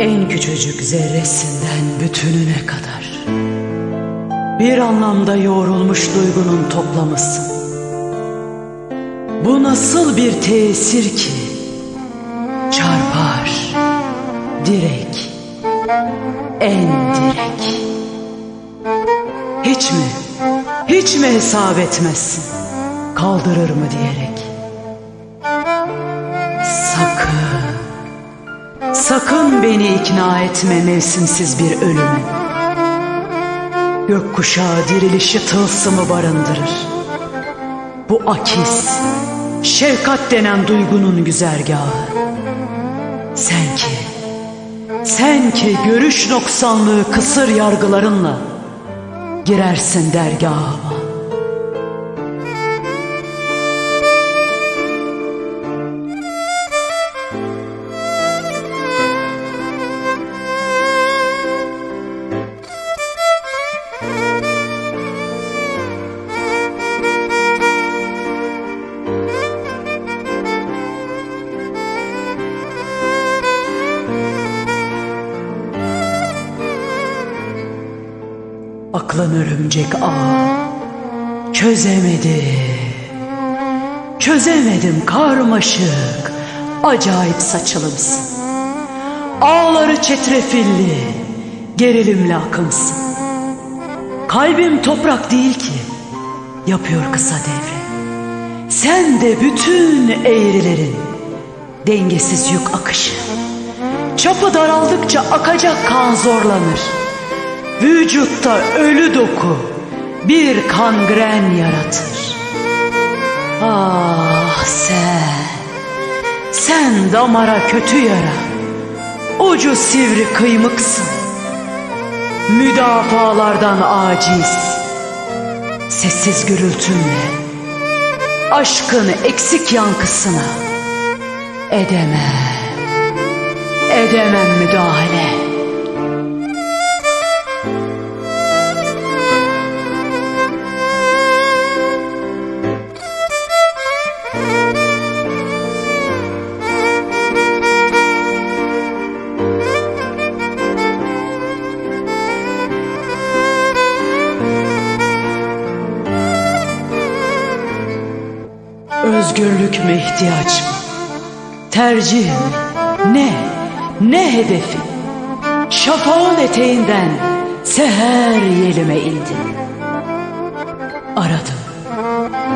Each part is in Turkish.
En küçücük zerresinden bütününe kadar. Bir anlamda yoğrulmuş duygunun toplamısın Bu nasıl bir tesir ki? Çarpar Direk En direk. Hiç mi Hiç mi hesap etmezsin? Kaldırır mı diyerek? Sakın Sakın beni ikna etme mevsimsiz bir ölüme. Gökkuşağı dirilişi tılsımı barındırır. Bu akis, şefkat denen duygunun güzergahı. Sen ki, sen ki görüş noksanlığı kısır yargılarınla girersin dergahıma. Aklın örümcek ağı çözemedi. Çözemedim karmaşık, acayip saçılımsın. Ağları çetrefilli, gerilimli akımsın. Kalbim toprak değil ki, yapıyor kısa devre. Sen de bütün eğrilerin, dengesiz yük akışı. Çapı daraldıkça akacak kan zorlanır. Vücutta ölü doku bir kangren yaratır. Ah sen, sen damara kötü yara, ucu sivri kıymıksın. Müdafalardan aciz, sessiz gürültünle, aşkın eksik yankısına edemem, edemem müdahale. Özgürlük mü ihtiyaç mı? Tercih mi? Ne? Ne hedefi? Şafağın eteğinden seher yelime indim. Aradım.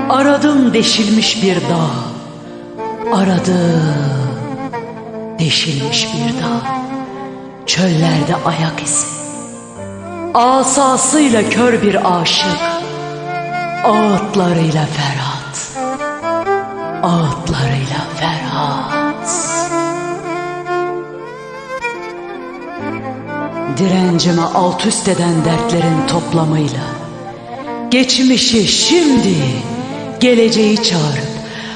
Aradım deşilmiş bir dağ. Aradım. Deşilmiş bir dağ. Çöllerde ayak izi. Asasıyla kör bir aşık. Ağıtlarıyla Ferhat ağıtlarıyla Ferhat. Direncime alt üst eden dertlerin toplamıyla Geçmişi şimdi geleceği çağırıp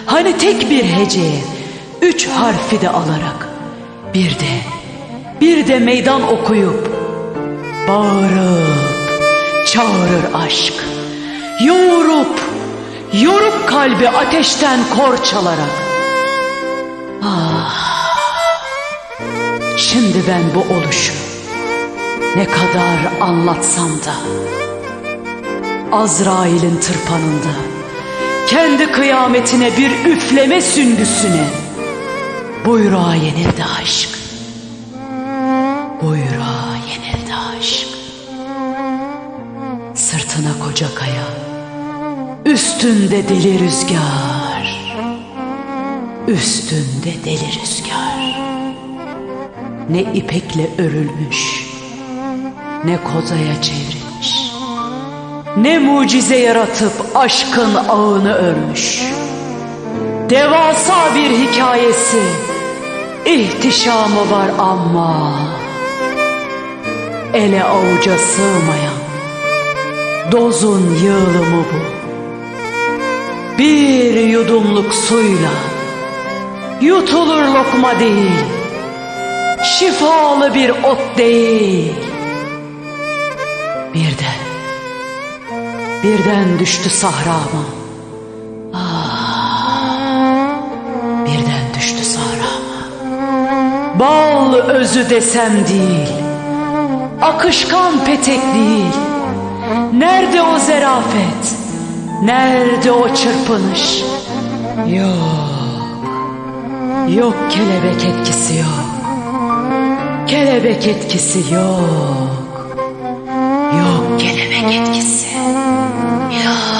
Hani tek bir heceye üç harfi de alarak Bir de bir de meydan okuyup Bağırıp çağırır aşk Yoğurup Yorup kalbi ateşten kor çalarak. Ah Şimdi ben bu oluşu Ne kadar anlatsam da Azrail'in tırpanında Kendi kıyametine bir üfleme süngüsüne Buyruğa yenildi aşk. Buyruğa yenildi aşk. Sırtına koca kaya Üstünde deli rüzgar. Üstünde deli rüzgar. Ne ipekle örülmüş Ne kozaya çevrilmiş Ne mucize yaratıp aşkın ağını örmüş. Devasa bir hikayesi ihtişamı var ama Ele avuca sığmayan Dozun yığılımı bu yudumluk suyla. Yutulur lokma değil. Şifalı bir ot değil. Birden Birden düştü sahrama ah, Birden düştü sahrama Bal özü desem değil. Akışkan petek değil. Nerede o zerafet? Nerede o çırpınış Yok. Yok kelebek etkisi yok. Kelebek etkisi yok. Yok kelebek etkisi. Yok.